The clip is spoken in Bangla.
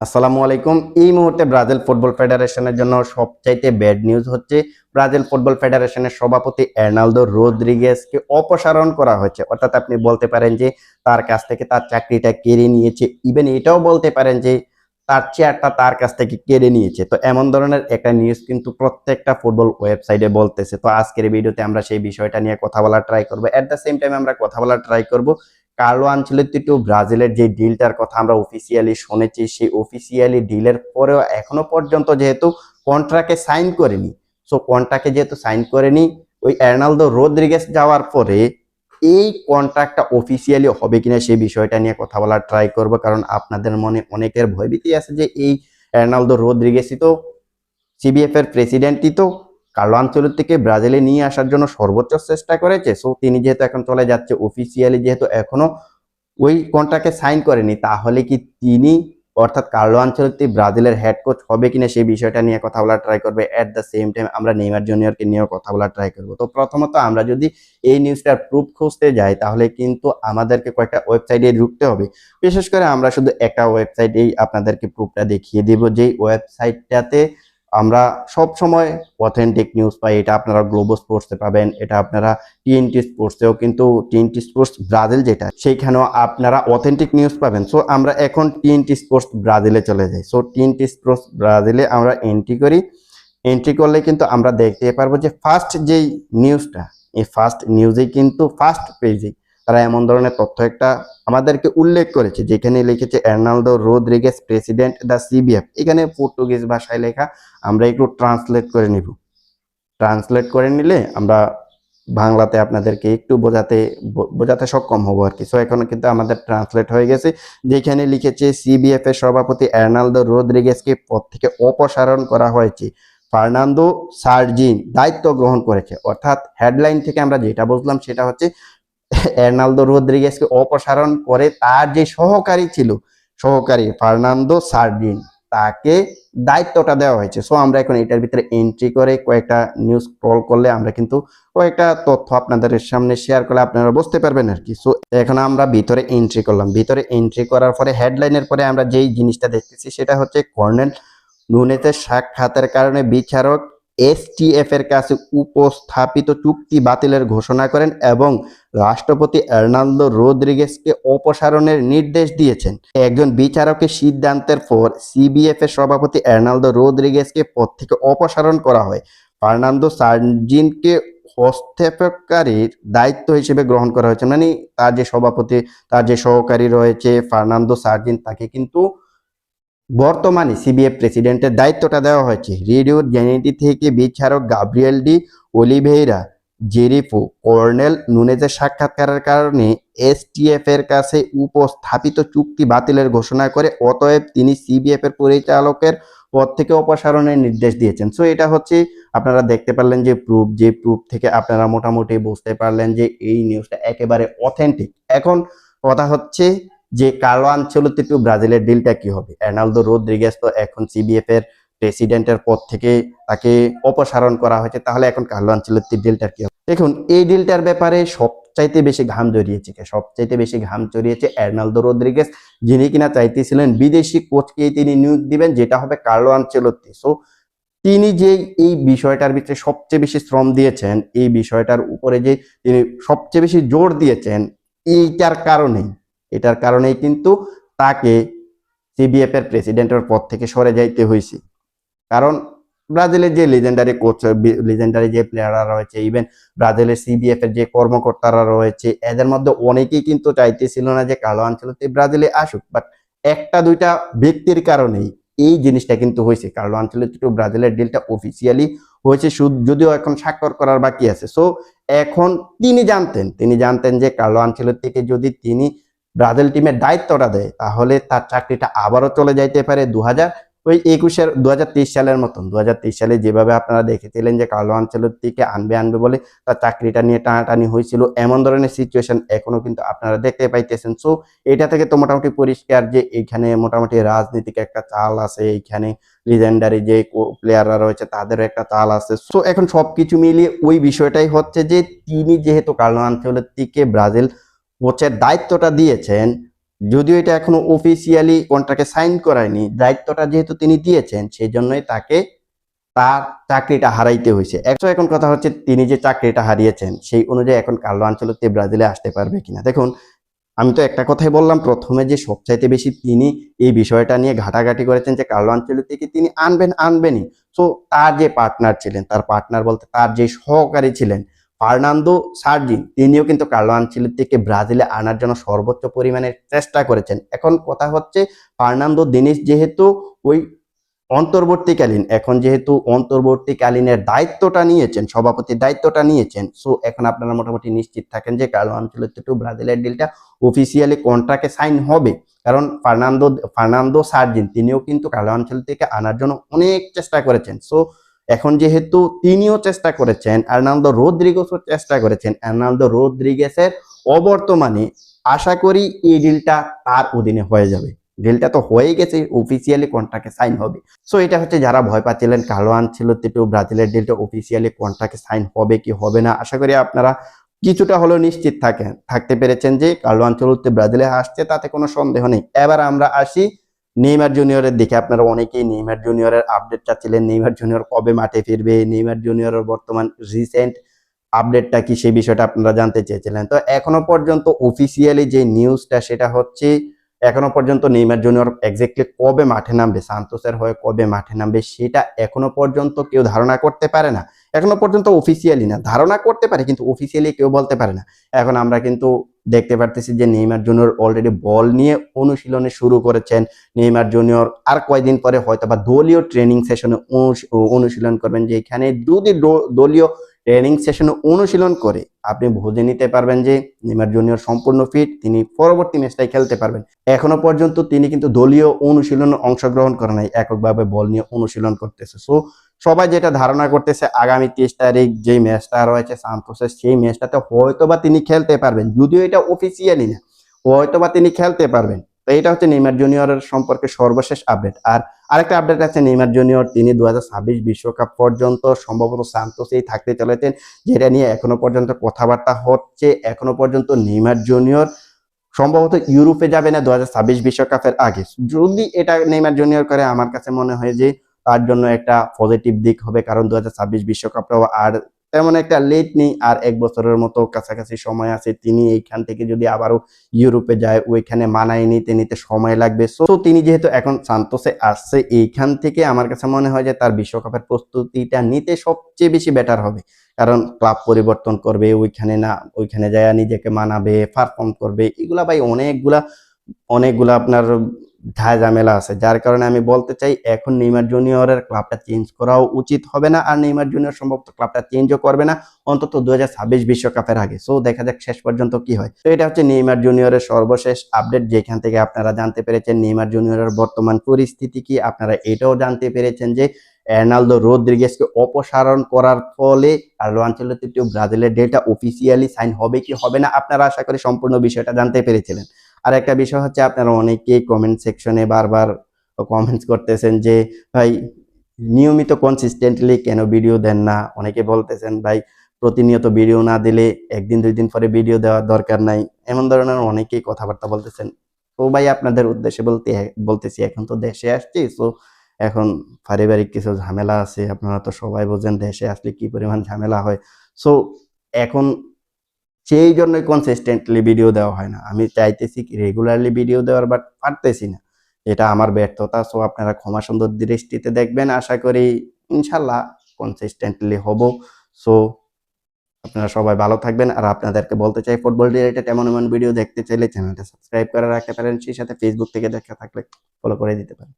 আসসালামু আলাইকুম। এই মুহূর্তে ব্রাজিল ফুটবল ফেডারেশনের জন্য সবচাইতে ব্যাড নিউজ হচ্ছে ব্রাজিল ফুটবল ফেডারেশনের সভাপতি এর্নালদো রোদ্রিগেজকে অপসারণ করা হয়েছে। অর্থাৎ আপনি বলতে পারেন যে তার কাছ থেকে তার চাকরিটা কেড়ে নিয়েছে। ইভেন এটাও বলতে পারেন যে তার চেয়ারটা তার কাছ থেকে কেড়ে নিয়েছে। তো এমন ধরনের একটা নিউজ কিন্তু প্রত্যেকটা ফুটবল ওয়েবসাইটে বলতেছে। তো আজকের ভিডিওতে আমরা সেই বিষয়টা নিয়ে কথা বলার ট্রাই করব। অ্যাট দ্য সেম টাইম আমরা কথা বলার ট্রাই করব। কার্লো আনচেলত্তি টু ব্রাজিলের যে ডিলটার কথা আমরা অফিসিয়ালি শুনেছি, সেই অফিসিয়ালি ডিলের পরেও এখনও পর্যন্ত যেহেতু কন্ট্রাক্টে সাইন করেনি সো কন্ট্রাক্টে যেহেতু সাইন করেনি, ওই এর্নালদো রোদ্রিগেস যাওয়ার পরে এই কন্ট্রাক্টটা অফিসিয়ালি হবে কিনা সেই বিষয়টা নিয়ে কথা বলার ট্রাই করব, কারণ আপনাদের মনে অনেকের ভয়ভীতি আছে যে এই এর্নালদো রোদ্রিগেসই তো সিবিএফ এর প্রেসিডেন্টই তো কার্লো আনচেলত্তিকে ব্রাজিলে নিয়ে আসার জন্য সর্বোচ্চ চেষ্টা করেছে। সো তিনি যেহেতু এখন চলে যাচ্ছে অফিসিয়ালি যেহেতু এখনও ওই কন্ট্রাক্টে সাইন করেনি, তাহলে কি তিনি অর্থাৎ কার্লো আনচেলত্তি ব্রাজিলের হেড কোচ হবে কিনা সেই বিষয়টা নিয়ে কথা বলার ট্রাই করবে। অ্যাট দ্য সেম টাইম আমরা নেইমার জুনিয়রকে নিয়েও কথা বলার ট্রাই করব। তো প্রথমত আমরা যদি এই নিউজটার প্রুফ খুঁজতে যাই, তাহলে কিন্তু আমাদেরকে কয়েকটা ওয়েবসাইটে ঢুকতে হবে। বিশেষ করে আমরা শুধু একটা ওয়েবসাইটেই আপনাদেরকে প্রুফটা দেখিয়ে দিব, যেই ওয়েবসাইটটাতে আমরা সব সময় অথেন্টিক নিউজ পাই। এটা আপনারা গ্লোবো স্পোর্টসে পাবেন, এটা আপনারা টিএনটি স্পোর্টসেও কিন্তু টিএনটি স্পোর্টস ব্রাজিল যেটা, সেইখানেও আপনারা অথেন্টিক নিউজ পাবেন। সো আমরা এখন টিএনটি স্পোর্টস ব্রাজিলে চলে যাই। সো টিএনটি স্পোর্টস ব্রাজিলে আমরা এন্ট্রি করি। এন্ট্রি করলে কিন্তু আমরা দেখতে পারব যে ফার্স্ট যেই নিউজটা এই ফার্স্ট নিউজেই কিন্তু ফার্স্ট পেজেই তারা এমন ধরনের তথ্য একটা আমাদেরকে উল্লেখ করেছে, যেখানে লিখেছে Ednaldo Rodrigues president the CBF. এখানে পর্তুগিজ ভাষায় লেখা, আমরা একটু ট্রান্সলেট করে নিব। ট্রান্সলেট করে নিলে আমরা বাংলাতে আপনাদেরকে একটু বোঝাতে বোঝাতে সক্ষম হব আর কি। সো এখন কিন্তু আমাদের ট্রান্সলেট হয়ে গেছে, যেখানে লিখেছে, সিবিএফ এর সভাপতি এর্নালদো রোদ্রিগেসকে পদ থেকে অপসারণ করা হয়েছে। ফার্নান্দো সার্জিন দায়িত্ব গ্রহণ করেছে। অর্থাৎ হেডলাইন থেকে আমরা যেটা বুঝলাম সেটা হচ্ছে এর্নালদো রোদ্রিগেসকে অপসারণ করে তার যে সহকারী ছিল, সহকারী ফার্নান্দো সার্ডিন, তাকে দায়িত্বটা দেওয়া হয়েছে। সো আমরা এখন এটার ভিতরে এন্ট্রি করে কয়েকটা নিউজ স্ক্রল করলে আমরা কিন্তু কয়েকটা তথ্য আপনাদের সামনে শেয়ার করলে আপনারা বুঝতে পারবেন আর কি। সো এখন আমরা ভিতরে এন্ট্রি করলাম। ভিতরে এন্ট্রি করার পরে হেডলাইনের পরে আমরা যেই জিনিসটা দেখতেছি, সেটা হচ্ছে কর্নেল নুনেতের সাক্ষাতের কারণে বিচারক এসটিএফ এর কাছে উপস্থাপিত চুক্তি বাতিলের ঘোষণা করেন এবং রাষ্ট্রপতি এর্নালদো রোদ্রিগেসকে অপসারণের নির্দেশ দিয়েছেন। একজন বিচারকের সিদ্ধান্তের পর সিবিএফ এর সভাপতি এর্নালদো রোদ্রিগেসকে পদ থেকে অপসারণ করা হয়। ফার্নান্দো সার্জিনকে হস্তক্ষেপকারীর দায়িত্ব হিসেবে গ্রহণ করা হয়েছে। মানে তার যে সভাপতি, তার যে সহকারী রয়েছে ফার্নান্দো সার্জিন, তাকে কিন্তু বর্তমানে সিবিএফ প্রেসিডেন্টের দায়িত্বটা দেওয়া হয়েছে। রেডিও জেনেটি থেকে বিচারক গাব্রিয়েল ডি অলিভেইরা, জেরিফো, কর্নেল নুনেজের সাক্ষাৎকারের কারণে এসটিএফ এর কাছে উপস্থাপিত চুক্তি বাতিলের ঘোষণা করে, অতএব তিনি সিবিএফ এর পরিচালকের পদ থেকে অপসারণের নির্দেশ দিয়েছেন। সো এটা হচ্ছে, আপনারা দেখতে পারলেন যে প্রুফ যে প্রুফ থেকে আপনারা মোটামুটি বুঝতে পারলেন যে এই নিউজটা একেবারে অথেন্টিক এখন কথা হচ্ছে যে কার্লো আনচেলত্তি টু ব্রাজিলের ডিলটা কি হবে? এর্নালদো রোদ্রিগেস তো এখন সিবিএফ এর প্রেসিডেন্টের পদ থেকে তাকে অপসারণ করা হয়েছে, তাহলে এখন কার্লো আনচেলত্তির ডিলটার কি হবে? দেখুন, এই ডিলটার ব্যাপারে সবচাইতে বেশি ঘাম জড়িয়েছে সবচাইতে বেশি ঘাম জড়িয়েছে এর্নালদো রোদ্রিগেস যিনি কিনা চাইতেছিলেন বিদেশি কোচকে তিনি নিয়োগ দিবেন, যেটা হবে কার্লো আনচেলত্তি সো তিনি যে এই বিষয়টার ভিতরে সবচেয়ে বেশি শ্রম দিয়েছেন, এই বিষয়টার উপরে যে তিনি সবচেয়ে বেশি জোর দিয়েছেন, এইটার কারণেই এটার কারণেই কিন্তু তাকে সিবিএফ এর প্রেসিডেন্টের পদ থেকে সরে যাইতে হয়েছে কারণ ব্রাজিলের যে লিজেন্ডারি কোচ লিজেন্ডারি যে প্লেয়াররা রয়েছে ইভেন ব্রাজিলের সিবিএফ এর যে কর্মকর্তারা রয়েছে, এদের মধ্যে অনেকেই কিন্তু চাইতেছিল না যে কালো আঞ্চলতে ব্রাজিলে আসুক বাট একটা দুইটা ব্যক্তির কারণেই এই জিনিসটা কিন্তু হয়েছে কার্লো আঞ্চলিক ব্রাজিলের ডিলটা অফিসিয়ালি হয়েছে যদিও এখন স্বাক্ষর করার বাকি আছে। সো এখন তিনি জানতেন তিনি জানতেন যে কার্লো আঞ্চলিক যদি তিনি ব্রাজিল টিমের দায়িত্বটা দেয়, তাহলে তার চাকরিটা আবারও চলে যাইতে পারে দু হাজার ওই একুশের দু হাজার তেইশ সালের মতন। দু সালে যেভাবে আপনারা দেখেছিলেন যে কার্লো আঞ্চলতিকে আনবে আনবে বলে তার চাকরিটা নিয়ে টানাটানি হয়েছিল, এমন ধরনের সিচুয়েশন এখনও কিন্তু আপনারা দেখতে পাইতেছেন। সো এটা থেকে তো মোটামুটি পরিষ্কার যে এইখানে মোটামুটি রাজনীতিক একটা চাল আছে, এইখানে লিজেন্ডারি যে প্লেয়াররা রয়েছে, তাদেরও একটা চাল আছে। সো এখন সব কিছু মিলিয়ে ওই বিষয়টাই হচ্ছে যে, তিনি যেহেতু কার্লো আঞ্চলতিকে ব্রাজিল কোচের দায়িত্বটা দিয়েছেন, যদিও এটা এখনও অফিসিয়ালি কন্ট্রাক্টে সাইন করায়নি, দায়িত্বটা যেহেতু তিনি দিয়েছেন সেই জন্যই তাকে তার চাকরিটা হারাইতে হয়েছে। একশো এখন কথা হচ্ছে তিনি যে চাকরিটা হারিয়েছেন, সেই অনুযায়ী এখন কার্লো আঞ্চলতে ব্রাজিলে আসতে পারবে কিনা। দেখুন, আমি তো একটা কথাই বললাম, প্রথমে যে সবচাইতে বেশি তিনি এই বিষয়টা নিয়ে ঘাটাঘাটি করেছেন যে কার্লো আঞ্চলতিকে তিনি আনবেন, আনবেনই। সো তার যে পার্টনার ছিলেন, তার পার্টনার বলতে তার যে সহকারী ছিলেন ফার্নান্দো সার্জিন, তিনিও কিন্তু কার্লো আঞ্চলতিকে ব্রাজিলে আনার জন্য সর্বোচ্চ পরিমাণে চেষ্টা করেছেন। এখন কথা হচ্ছে, ফার্নান্দো দিনিস যেহেতু ওই অন্তর্বর্তীকালীন, এখন যেহেতু অন্তর্বর্তীকালীনের দায়িত্বটা নিয়েছেন, সভাপতির দায়িত্বটা নিয়েছেন সো এখন আপনারা মোটামুটি নিশ্চিত থাকেন যে কার্লো আঞ্চলিক টু ব্রাজিলের ডিলটা অফিসিয়ালি কন্ট্রাক্টে সাইন হবে। কারণ ফার্নান্দো ফার্নান্দো সার্জিন, তিনিও কিন্তু কার্লো আঞ্চল থেকে আনার জন্য অনেক চেষ্টা করেছেন। সো এখন যেহেতু তিনিও চেষ্টা করেছেন, আর্নালদো রোদ্রিগেসও চেষ্টা করেছেন, আর্নালদো রোদ্রিগেসের অবর্তমানে আশা করি এই ডিলটা তার অধীনে হয়ে যাবে। ডিলটা তো হয়ে গেছে অফিসিয়ালি কন্ট্রাক্টে সাইন হবে। সো এটা হচ্ছে যারা ভয় পাচ্ছিলেন কালো আনছিল তেটু ব্রাজিলের ডিলটা অফিসিয়ালি কন্ট্রাক্টে সাইন হবে কি হবে না, আশা করি আপনারা কিছুটা হলেও নিশ্চিত থাকেন, থাকতে পেরেছেন যে কালো আঞ্চলতে ব্রাজিলে আসছে, তাতে কোনো সন্দেহ নেই। এবার আমরা আসি নেইমার জুনিয়রের দিকে আপনারা অনেকেই নেইমার জুনিয়রের আপডেট চাচ্ছিলেন। নেইমার জুনিয়র কবে মাঠে ফিরবে? নেইমার জুনিয়রের বর্তমান রিসেন্ট আপডেটটা কি? সেই বিষয়টা আপনারা জানতে চেয়েছিলেন। তো এখনও পর্যন্ত অফিসিয়ালি যে নিউজটা সেটা হচ্ছে এখনও পর্যন্ত নেইমার জুনিয়র এক্স্যাক্টলি কবে মাঠে নামবে? সান্তোসের হয়ে কবে মাঠে নামবে? সেটা এখনও পর্যন্ত কেউ ধারণা করতে পারে না। এখনও পর্যন্ত অফিসিয়ালি না। ধারণা করতে পারে, কিন্তু অফিসিয়ালি কেউ বলতে পারে না। এখন আমরা কিন্তু দেখতে পারতেছি যে নেইমার জুনিয়র অলরেডি বল নিয়ে অনুশীলনে শুরু করেছেন। নেইমার জুনিয়র আর কয়েকদিন পরে হয়তো বা দলীয় ট্রেনিং সেশনে অনুশীলন করবেন, যে এখানে যদি দলীয় ট্রেনিং সেশনে অনুশীলন করে আপনি বুঝে নিতে পারবেন যে নেইমার জুনিয়র সম্পূর্ণ ফিট তিনি পরবর্তী ম্যাচটাই খেলতে পারবেন। এখনও পর্যন্ত তিনি কিন্তু দলীয় অনুশীলনে অংশগ্রহণ করে নাই, এককভাবে বল নিয়ে অনুশীলন করতেছে। সো সবাই যেটা ধারণা করতেছে, আগামী তেইশ তারিখ যে ম্যাচটা রয়েছে সান্তোসের সেই ম্যাচটাতে হয়তো বা তিনি খেলতে পারবেন। যদিও এটা অফিসিয়ালি না হয়তো বা তিনি খেলতে পারবেন। তো এটা হচ্ছে নেইমার জুনিয়রের সম্পর্কে সর্বশেষ আপডেট। আর আরেকটা আপডেট আছে, নেইমার জুনিয়র, তিনি দু বিশ্বকাপ পর্যন্ত সম্ভবত সান্তোসেই থাকতে চলেছেন, যেটা নিয়ে এখনও পর্যন্ত কথাবার্তা হচ্ছে। এখনও পর্যন্ত নেইমার জুনিয়র সম্ভবত ইউরোপে যাবে না দু বিশ্বকাপের আগে। যদি এটা নেইমার জুনিয়র করে, আমার কাছে মনে হয় যে তার জন্য একটা পজিটিভ দিক হবে, কারণ দু বিশ্বকাপটাও আর তেমন একটা লেট নেই, আর এক বছরের মতো কাছাকাছি সময় আছে। তিনি এইখান থেকে যদি আবারও ইউরোপে যায়, ওইখানে মানায় নিতে নিতে সময় লাগবে। সো তিনি যেহেতু এখন সান্তোসে আসছে এইখান থেকে আমার কাছে মনে হয় যে তার বিশ্বকাপের প্রস্তুতিটা নিতে সবচেয়ে বেশি বেটার হবে। কারণ ক্লাব পরিবর্তন করবে, ওইখানে না, ওইখানে যায় নিজেকে মানাবে পারফর্ম করবে, এগুলা ভাই অনেকগুলা অনেকগুলা আপনার ঝায় ঝামেলা আছে। যার কারণে আমি বলতে চাই, এখন নেইমার জুনিয়রের ক্লাবটা চেঞ্জ করাও উচিত হবে না, আর নেইমার জুনিয়র সম্ভবত ক্লাবটা চেঞ্জও করবে না, অন্তত দু বিশ্বকাপের আগে। সো দেখা যাক শেষ পর্যন্ত কি হয়। তো এটা হচ্ছে নেইমার জুনিয়রের সর্বশেষ আপডেট যেখান থেকে আপনারা জানতে পেরেছেন নেইমার জুনিয়রের বর্তমান পরিস্থিতি কি। আপনারা এটাও জানতে পেরেছেন যে এর্নালদো রোদ্রিগেসকে অপসারণ করার ফলে কার্লো আঞ্চলিক ব্রাজিলের ডেটা অফিসিয়ালি সাইন হবে কি হবে না, আপনারা আশা করি সম্পূর্ণ বিষয়টা জানতে পেরেছিলেন। আর একটা বিষয় হচ্ছে আপনারা অনেকেই কমেন্ট সেকশনে বারবার কমেন্টস করতেছেন যে, ভাই, নিয়মিত কনসিস্টেন্টলি কেন ভিডিও দেন না? অনেকে বলতেছেন, ভাই, প্রতিনিয়ত ভিডিও না দিলে একদিন, দুই দিন পরে ভিডিও দেওয়ার দরকার নাই। এমন ধরনের অনেকেই কথাবার্তা বলতেছেন। তো ভাই, আপনাদের উদ্দেশ্যে বলতে, বলতেছি, এখন তো দেশে আসছি সো এখন পারিবারিক কিছু ঝামেলা আছে, আপনারা তো সবাই বোঝেন দেশে আসলে কি পরিমাণ ঝামেলা হয়। সো এখন সেই জন্যই কনসিস্টেন্টলি ভিডিও দেওয়া হয় না। আমি চাইতেছি কি রেগুলারলি ভিডিও দেওয়ার বাট পারতেছি না। এটা আমার ব্যর্থতা সো আপনারা ক্ষমা সুন্দর দৃষ্টিতে দেখবেন। আশা করি ইনশাল্লাহ কনসিস্টেন্টলি হব। সো আপনারা সবাই ভালো থাকবেন। আর আপনাদেরকে বলতে চাই ফুটবল রিলেটেড এমন এমন ভিডিও দেখতে চাইলে চ্যানেলটা সাবস্ক্রাইব করে রাখতে পারেন। সেই সাথে ফেসবুক থেকে দেখা থাকলে ফলো করে দিতে পারেন।